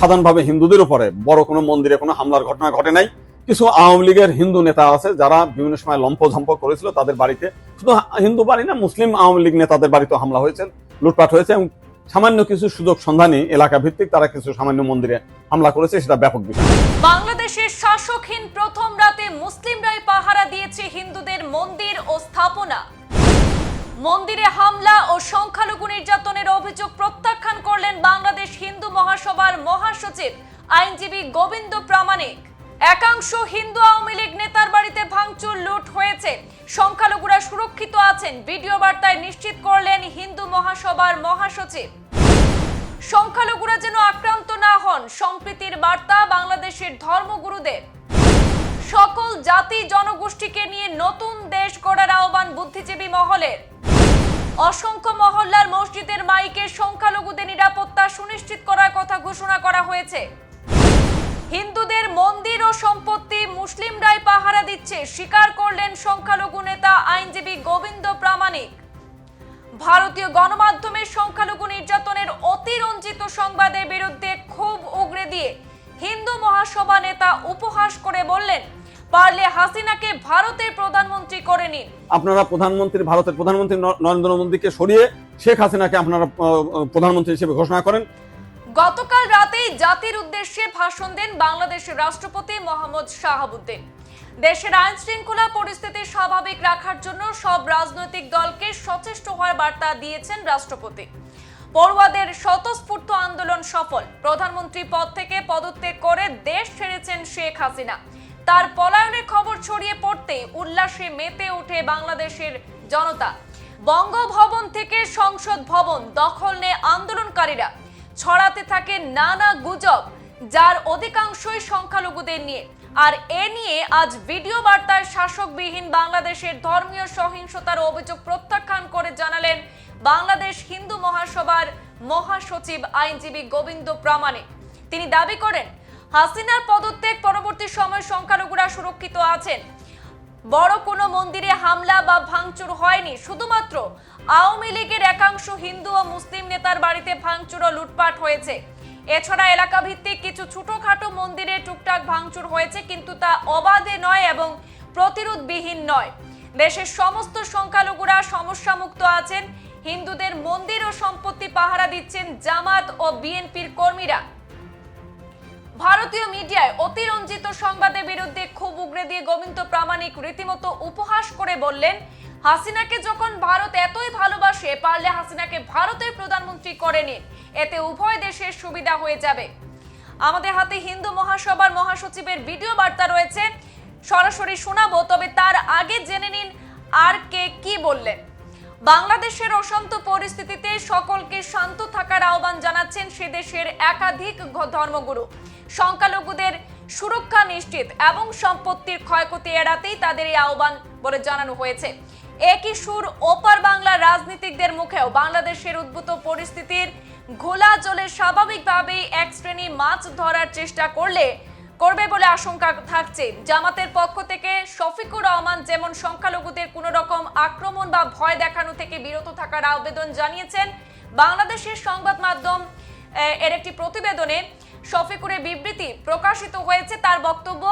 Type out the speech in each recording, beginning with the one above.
সাধারণভাবে হিন্দুদের উপরে বড় কোনো মন্দিরে কোনো হামলার ঘটনা ঘটে নাই। কিছু আওয়ামী লীগের হিন্দু নেতা আছে, যারা বিভিন্ন সময় লম্পঝম্প করেছিল তাদের বাড়িতে। শুধু হিন্দু বাড়ি না, মুসলিম আওয়ামী লীগ নেতাদের বাড়িতে হামলা হয়েছে, লুটপাট হয়েছে এবং সামান্য কিছু সুযোগ সন্ধানী এলাকা ভিত্তিক তারা কিছু সামান্য মন্দিরে হামলা করেছে, সেটা ব্যাপক বিষয়। বাংলাদেশের শাসকহীন প্রথম রাতে মুসলিমরাই পাহারা দিয়েছে হিন্দুদের মন্দির ও স্থাপনা। মন্দিরে হামলা ও সংখ্যালঘু নির্যাতনের অভিযোগ প্রত্যাখ্যান করলেন মহাসভার মহাসচিব আইনজীবী গোবিন্দ প্রামাণিক। একাংশ হিন্দু আওয়ামী লীগ নেতার বাড়িতে ভাঙচুর, লুট হয়েছে। সংখ্যালঘুরা সুরক্ষিত আছেন, ভিডিও বার্তায় নিশ্চিত করলেন হিন্দু মহাসভার মহাসচিব। সংখ্যালঘুরা যেন আক্রান্ত না হন, সম্প্রীতির বার্তা বাংলাদেশের ধর্মগুরুদের। সকল জাতি জনগোষ্ঠীকে নিয়ে নতুন দেশ গড়ার আহ্বান বুদ্ধিজীবী মহলের। অসংখ্য মহল্লার মসজিদের মাইকে সংখ্যালঘুদের নিরাপত্তা সুনিশ্চিত করার কথা ঘোষণা করা হয়েছে। হিন্দুদের মন্দির ও সম্পত্তি মুসলিমরাই পাহারা দিচ্ছে। স্বীকার করলেন সংখ্যালঘু নেতা আইনজীবী গোবিন্দ প্রামাণিক। ভারতীয় গণমাধ্যমের সংখ্যালঘু নির্যাতনের অতিরঞ্জিত সংবাদের বিরুদ্ধে খুব উগরে দিয়ে হিন্দু মহাসভা নেতা উপহাস করে বললেন, পারলে হাসিনাকে ভারতের প্রধানমন্ত্রী করে নিন। আপনারা প্রধানমন্ত্রী, ভারতের প্রধানমন্ত্রী নরেন্দ্র মোদীকে সরিয়ে শেখ হাসিনাকে আপনারা প্রধানমন্ত্রী হিসেবে ঘোষণা করেন। গতকাল রাতেই জাতির উদ্দেশ্যে ভাষণ দেন বাংলাদেশের রাষ্ট্রপতি মোহাম্মদ শাহাবুদ্দিন। দেশের আইন শৃঙ্খলা পরিস্থিতি স্বাভাবিক রাখার জন্য সব রাজনৈতিক দলকে সচেষ্ট হওয়ার বার্তা দিয়েছেন রাষ্ট্রপতি। পড়ুয়াদের স্বতঃস্ফূর্ত আন্দোলন সফল। প্রধানমন্ত্রী পদ থেকে পদত্যাগ করে দেশ ছেড়েছেন শেখ হাসিনা। তার পলায়নের খবর ছড়িয়ে পড়তে উল্লাসে মেতে ওঠে বাংলাদেশের জনতা। বঙ্গভবন থেকে সংসদ ভবন দখল নিয়ে আন্দোলনকারীরা। ছড়াতে থাকে নানা গুজব, যার অধিকাংশই সংখ্যালঘুদের নিয়ে। আর এ নিয়ে আজ ভিডিও বার্তায় শাসকবিহীন বাংলাদেশের ধর্মীয় সহিংসতার অভিযোগ প্রত্যাখ্যান করে জানালেন বাংলাদেশ হিন্দু মহাসভার মহাসচিব আইনজীবী গোবিন্দ প্রামাণিক। তিনি দাবি করেন, হাসিনার পদত্যাগ পরবর্তী সময় সংখ্যালঘুরা সুরক্ষিত আছেন। বড় কোনো মন্দিরে হামলা বা ভাঙচুর হয়নি। শুধুমাত্র আওয়ামী লীগের একাংশ হিন্দু ও মুসলিম নেতার বাড়িতে ভাঙচুর ও লুটপাট হয়েছে। এছাড়া এলাকা ভিত্তিক কিছু ছোটখাটো মন্দিরে টুকটাক ভাঙচুর হয়েছে, কিন্তু তা অবাধে নয় এবং প্রতিরোধবিহীন নয়। দেশের সমস্ত সংখ্যালঘুরা সমস্যামুক্ত আছেন। হিন্দুদের মন্দির ও সম্পত্তি পাহারা দিচ্ছেন জামাত ও বিএনপির কর্মীরা। ভারতীয় মিডিয়ায় অতিরঞ্জিত সংবাদের বিরুদ্ধে খুব উগরে দিয়ে গোবিন্দ প্রামাণিক রীতিমতো উপহাস করে বললেন, হাসিনাকে যখন ভারত এতই ভালোবাসে, পারলে হাসিনাকে ভারতের প্রধানমন্ত্রী করে নিন। এতে উভয় দেশের সুবিধা হয়ে যাবে। আমাদের হাতে হিন্দু মহাসভার মহাসচিবের ভিডিও বার্তা রয়েছে। সরাসরি শোনাবো, তবে তার আগে জেনে নিন আর কে কি বললেন। বাংলাদেশের অশান্ত পরিস্থিতিতে সকলকে শান্ত থাকার আহ্বান জানাচ্ছেন সে দেশের একাধিক ধর্মগুরু। সংখ্যালঘুদের সুরক্ষা নিশ্চিত এবং সম্পত্তির ক্ষয়ক্ষতি এড়াতেই তাদের এই আহ্বান বলে জানানো হয়েছে। একই সুর ওপার বাংলার রাজনীতিকদের মুখেও বাংলাদেশের উদ্ভূত পরিস্থিতির ঘোলা জলে স্বাভাবিকভাবেই এক শ্রেণি মাছ ধরার চেষ্টা করলে করবে বলে আশঙ্কা থাকছে। জামাতের পক্ষ থেকে শফিকুর রহমান যেমন সংখ্যালঘুদের কোনো রকম আক্রমণ বা ভয় দেখানো থেকে বিরত থাকার আবেদন জানিয়েছেন, বাংলাদেশের সংবাদ মাধ্যম এর একটি প্রতিবেদনে শফিকুরের বিবৃতি প্রকাশিত হয়েছে। তার বক্তব্য,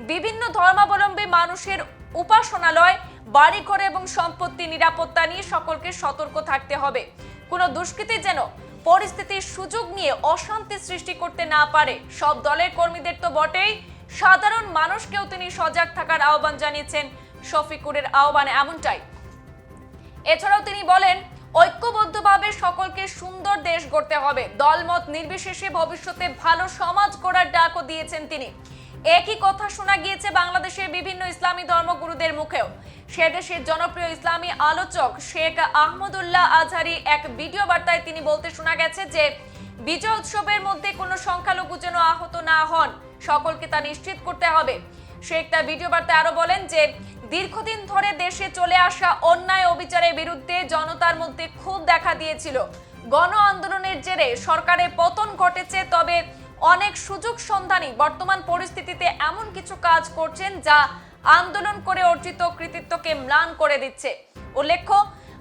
বিভিন্ন ধর্মাবলম্বী মানুষের উপাসনালয়, বাড়িঘর এবং সম্পত্তি নিরাপত্তা নিয়ে সকলকে সতর্ক থাকতে হবে। কোনো দুষ্কৃতী যেন পরিস্থিতির সুযোগ নিয়ে অশান্তি সৃষ্টি করতে না পারে। সব দলের কর্মীদের তো বটেই। সাধারণ মানুষকেও তিনি সজাগ থাকার আহ্বান জানিয়েছেন শফিকুরের আহ্বান। এমনটাই। এছাড়াও তিনি বলেন ঐক্যবদ্ধভাবে সকলকে সুন্দর দেশ গড়তে হবে। দলমত নির্বিশেষে ভবিষ্যতে ভালো সমাজ গড়ার ডাকও দিয়েছেন তিনি। একই কথা শোনা গিয়েছে বাংলাদেশের বিভিন্ন ইসলামী ধর্মগুরুদের মুখেও। সে দেশের জনপ্রিয় ইসলামী আলোচক শেখ আহমদুল্লাহ আজহারি এক ভিডিও বার্তায় তিনি বলতে শোনা গেছে যে, বিজয় উৎসবের মধ্যে কোনো সংখ্যালঘু যেন আহত না হন, সকলকে তা নিশ্চিত করতে হবে। শেখ তার ভিডিও বার্তায় আরও বলেন যে দীর্ঘদিন ধরে দেশে চলে আসা অন্যায় অবিচারের বিরুদ্ধে জনতার মধ্যে ক্ষোভ দেখা দিয়েছিল। গণ আন্দোলনের জেরে সরকারের পতন ঘটেছে, তবে অনেক সুযোগ সন্ধানী বর্তমান পরিস্থিতিতে এমন কিছু কাজ করছেন যা আন্দোলন করে অর্জিত কৃতিত্বকে ম্লান করে দিচ্ছে। উল্লেখ্য,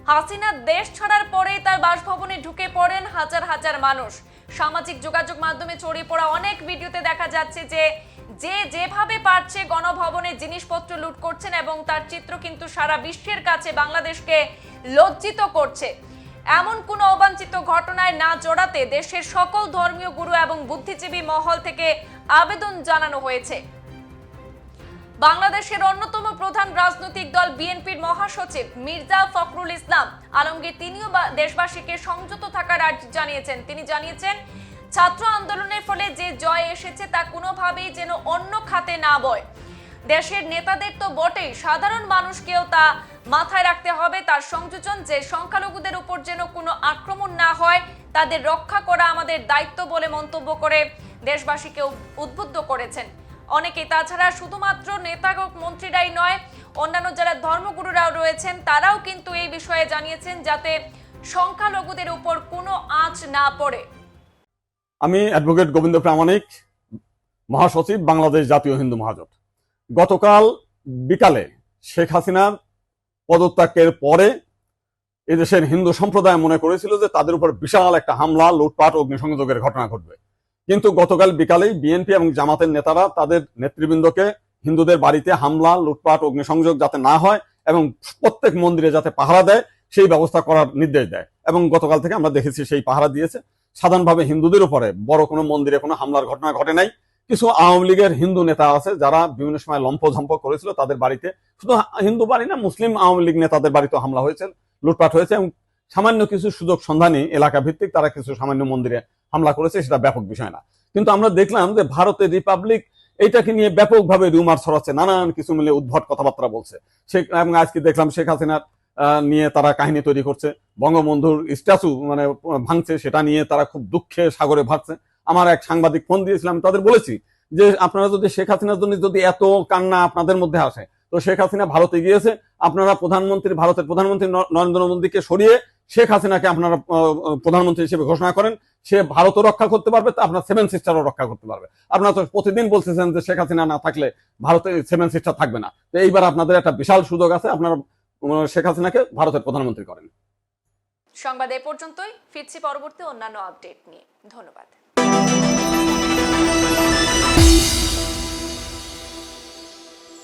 হাসিনা দেশ ছাড়ার পরেই তার বাসভবনে ঢুকে পড়েন হাজার হাজার মানুষ। সামাজিক যোগাযোগ মাধ্যমে ছড়িয়ে পড়া অনেক ভিডিওতে দেখা যাচ্ছে যে যে যেভাবে পারছে গণভবনে জিনিসপত্র লুট করছেন এবং তার চিত্র কিন্তু সারা বিশ্বের কাছে বাংলাদেশকে লজ্জিত করছে। এমন কোনো অবাঞ্ছিত ঘটনায় না জড়াতে দেশের সকল ধর্মীয় গুরু এবং বুদ্ধিজীবী মহল থেকে আবেদন জানানো হয়েছে। বাংলাদেশের অন্যতম প্রধান রাজনৈতিক দল বিএনপির মহাসচিব মির্জা ফখরুল ইসলাম। আলমগীর তিনিও দেশবাসীকে সংযত থাকার আর্জি জানিয়েছেন। তিনি জানিয়েছেন, ছাত্র আন্দোলনের ফলে যে জয় এসেছে তা কোনোভাবেই যেন অন্য খাতে না বয়। দেশের নেতাদের তো বটেই সাধারণ মানুষকেও তা মাথায় রাখতে হবে। তার সংযোজন যে সংখ্যালঘুদের উপর যেন কোনো আক্রমণ না হয়, তাদের রক্ষা করা আমাদের দায়িত্ব বলে মন্তব্য করে দেশবাসীকে উদ্বুদ্ধ করেছেন। অনেকে। তাছাড়া শুধুমাত্র নেতা মন্ত্রীরাই নয়, অন্যান্য যারা ধর্মগুরুরাও রয়েছেন, তারাও কিন্তু এই বিষয়ে জানিয়েছেন যাতে সংখ্যালঘুদের উপর কোনো আঁচ না পড়ে। আমি অ্যাডভোকেট গোবিন্দ প্রামাণিক, মহাসচিব, বাংলাদেশ জাতীয় হিন্দু মহাজোট। গতকাল বিকালে শেখ হাসিনার পদত্যাগের পরে এদেশের হিন্দু সম্প্রদায় মনে করেছিল যে তাদের উপর বিশাল একটা হামলা, লুটপাট, অগ্নিসংযোগের ঘটনা ঘটবে। কিন্তু গতকাল বিকালেই বিএনপি এবং জামাতের নেতারা তাদের নেতৃবৃন্দকে হিন্দুদের বাড়িতে হামলা, লুটপাট, অগ্নিসংযোগ যাতে না হয় এবং প্রত্যেক মন্দিরে যাতে পাহারা দেয়, সেই ব্যবস্থা করার নির্দেশ দেয় এবং গতকাল থেকে আমরা দেখেছি সেই পাহারা দিয়েছে। সাধারণভাবে হিন্দুদের উপরে বড় কোনো মন্দিরে কোনো হামলার ঘটনা ঘটে নাই। কিছু আওয়ামী লীগের হিন্দু নেতা আছে যারা বিভিন্ন সময় লম্পঝম্প করেছিল তাদের বাড়িতে। শুধু হিন্দু বাড়ি না, মুসলিম আওয়ামী লীগ নেতাদের বাড়িতে হামলা হয়েছে, লুটপাট হয়েছে এবং সামান্য কিছু সুযোগ সন্ধানী এলাকা ভিত্তিক তারা কিছু সামান্য মন্দিরে হামলা করেছে, সেটা ব্যাপক বিষয় না। কিন্তু আমরা দেখলাম যে ভারতের রিপাবলিক এইটাকে নিয়ে ব্যাপকভাবে রিউমার ছড়াচ্ছে, নানান কিছু মিলে উদ্ভট কথাবার্তা বলছে। এবং আজকে দেখলাম শেখ হাসিনার নিয়ে তারা কাহিনী তৈরি করছে। বঙ্গবন্ধুর স্ট্যাচু মানে ভাঙছে, সেটা নিয়ে তারা খুব দুঃখে সাগরে ভাসছে। আমার এক সাংবাদিক ফোন দিয়েছিলাম তাদের বলেছি যে আপনারা যদি শেখ হাসিনার জন্য যদি এত কান্না আপনাদের মধ্যে আসে, তো শেখ হাসিনা ভারতে গিয়েছে, আপনারা প্রধানমন্ত্রী, ভারতের প্রধানমন্ত্রী নরেন্দ্র মোদীকে সরিয়ে শেখ হাসিনাকে আপনারা প্রধানমন্ত্রী হিসেবে ঘোষণা করেন, সে ভারতও রক্ষা করতে পারবে আপনার সেভেন সিস্টারও রক্ষা করতে পারবে। আপনারা তো প্রতিদিন বলতেছেন যে শেখ হাসিনা না থাকলে ভারতে সেভেন সিস্টার থাকবে না। তো এইবার আপনাদের একটা বিশাল সুযোগ আছে, আপনারা শেখ হাসিনাকে ভারতের প্রধানমন্ত্রী করেন। সংবাদ এ পর্যন্তই, ফিরছি পরবর্তী অন্যান্য আপডেট নিয়ে। ধন্যবাদ।